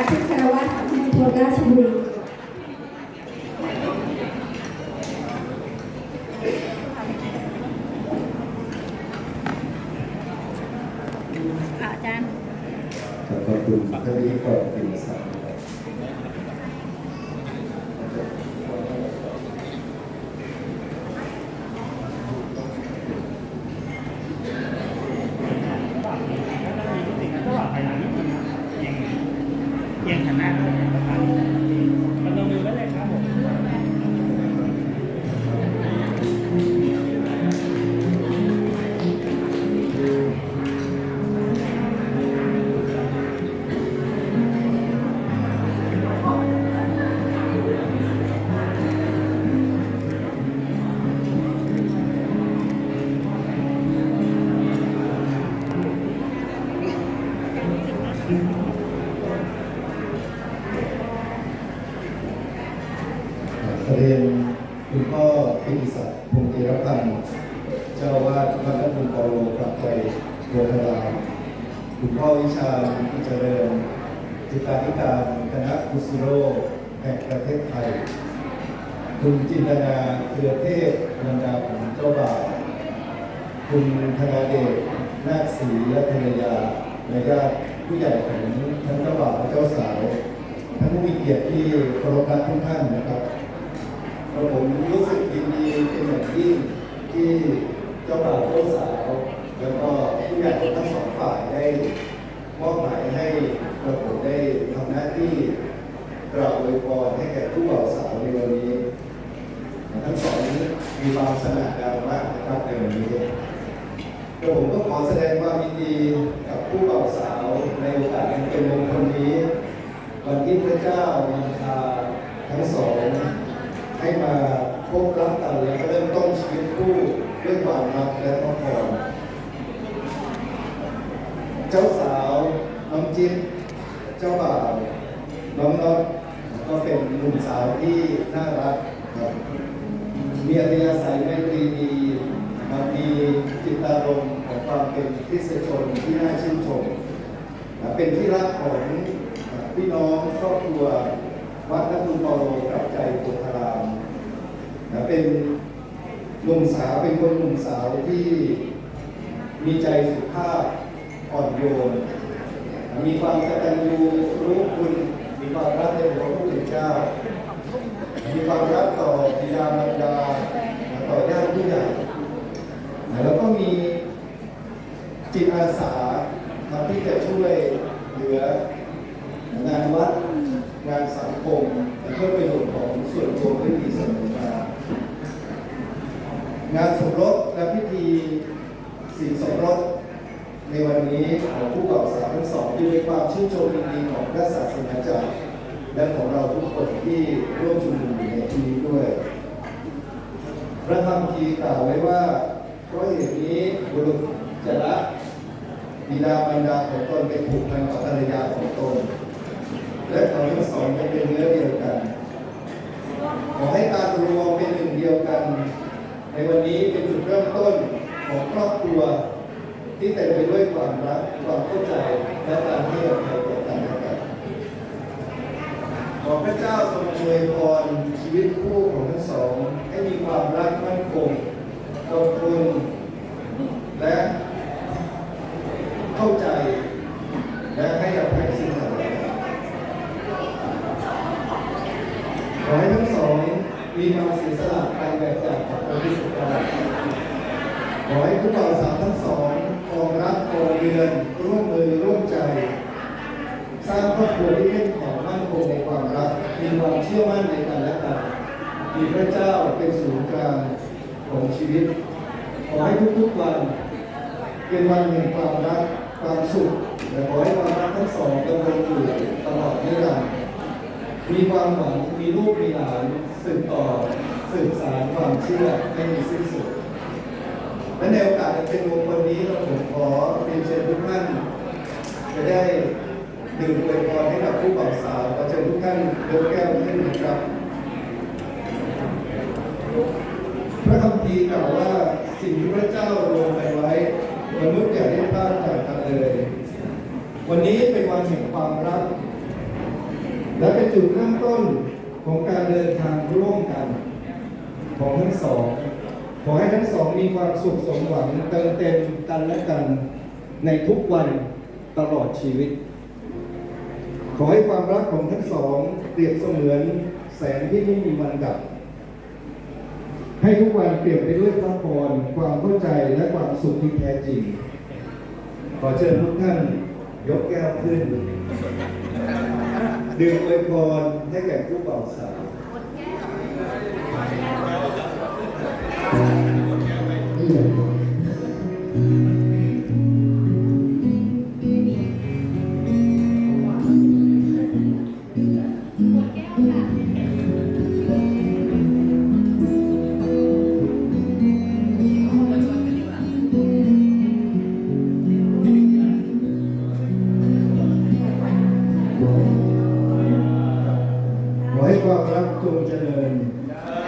การทุกคารวะสังคมชนราชบุรีอาจารย์ขอบคุณท่านนี้ก่อนเป็นสาม ก็ว่าไปหลังนิดนึงนะเอียงเอี ยงหันหน้าเข้าไปประมาณ ประเด็นคุณพ่อพิธิศักดิ์พงศ์ธีรพันธ์เจ้าวาดวัดพระคุณปาโลกลับใจโพธาราคุณพ่อวิชาพิเจริญจิตาธิการคณะคุซิโรแห่งประเทศไทย คุณจินตนาเครือเทพบรรดาของเจ้าบ่าวคุณธนาเดชนาคศรีและภรรยาและญาติผู้ใหญ่ของทั้งเจ้าบ่าวและเจ้าสาว ทั้งผู้มีเกียรติที่เคารพรักทุกท่านนะครับ แล้วผมรู้สึกยินดีเป็นอย่างยิ่งที่เจ้าบ่าวเจ้าสาว แล้วก็ผู้ใหญ่ทั้งสองฝ่ายได้มอบหมายให้กระผมได้ทำหน้าที่กราบอวยพรให้แก่ผู้บ่าวสาวในวันนี้ ทั้งสองมีความสง่างามมากนะครับในวันนี้และผมก็ขอแสดงความยินดีกับผู้บ่าวสาวในโอกาสอันเป็นมงคลนี้ วันที่พระเจ้านำพาทั้งสอง ให้มาพบรักกันและเริ่มต้นชีวิตคู่ด้วยความรักและพระพรเจ้าสาวน้องจิ๊บเจ้าบ่าวน้องน็อตก็เป็นหนุ่มสาวที่น่ารักครับมีอัธยาศัยไมตรีดีนะครับมีจิตอารมณ์ของความเป็นคริเตียนชนที่น่าชื่นชมนะเป็นที่รักของพี่น้องครอบครัว วัดนักบุญเปาโลกลับใจโพธารามนะเป็นหนุ่มสาวเป็นคนหนุ่มสาวที่มีใจสุภาพอ่อนโยนนะมีความกตัญญูรู้คุณ มีความรักในพระผู้เป็นเจ้า มีความรักต่อบิดามารดา ต่อญาติผู้ใหญ่แล้วก็มีจิตอาสาที่จะช่วยเหลือ งานสังคมเพื่อประโยชน์ของส่วนรวมที่ดีเสมอมางานสมรสและพิธีสินสมรสในวันนี้ของผู้บ่าวสาวทั้งสองที่มีความชื่นชมยินดีของพระศาสนาจารและของเราทุกคนที่ร่วมชุมนุมอยู่ในที่นี้ด้วย พระธรรมคีกล่าวไว้ว่าเพราะเหตุนี้บุรุษจะละบิดามารดาของตนไปผูกพันกับภรรยาของตน และเขาทั้งสองเป็นเนื้อเดียวกัน ขอให้การรวมเป็นหนึ่งเดียวกัน ในวันนี้เป็นจุดเริ่มต้นของครอบครัว ที่เต็มไปด้วยความรักความเข้าใจและการให้อภัยต่อกันและกันขอพระเจ้าทรงอวยพรชีวิตคู่ของทั้งสอง ให้มีความรักมั่นคงอบอุ่นและเข้าใจ และให้อภัยซึ่งกันและกันข อให้ทั้งสองมีความเสียสละไปแบบจากของพระสุทธิ์ขอให้ผู้บ่าวสาวทั้งสองคองรักครองเรือนร่วมมือร่วมใจ สร้างครอบครัวที่เข้มแข็งมั่นคงในความรัก มีความเชื่อมั่นในกันและกันมีพระเจ้าเป็นศูนย์กลางของชีวิต ขอให้ทุกๆวัน เป็นวันแห่งความรักความสุขและขอให้ความรักทั้งสองดำรงอยู่ตลอดนิรันดร์ มีความหวังมีลูกมีหลานสืบต่อสืบสานความเชื่อให้มีสิ้นสุด และในโอกาสเป็นมงคลนี้เราผมขอเรียนเชิญทุกท่านจะได้ดื่มอวยพรให้กับผู้บ่าวสาวขอเชิญทุกท่านยกแก้วขึ้นนะครับ พระคัมภีกล่าวว่าสิ่งที่พระเจ้าลงไปไว้มนุษย์อย่าได้พลาดจากกันเลย วันนี้เป็นวันแห่งความรัก และเป็นจุดเริ่มต้นของการเดินทางร่วมกัน ของทั้งสอง ขอให้ทั้งสองมีความสุขสมหวังเติมเต็มกันและกันในทุกวันตลอดชีวิต ขอให้ความรักของทั้งสองเปรียบเสมือนแสงที่ไม่มีวันดับ ให้ทุกวันเปลี่ยนไปด้วยพระพรความเข้าใจและความสุขที่แท้จริง ขอเชิญทุกท่านยกแก้วขึ้น ดื่มอวยพรให้แก่ผู้บ่าวสาวข 아멘.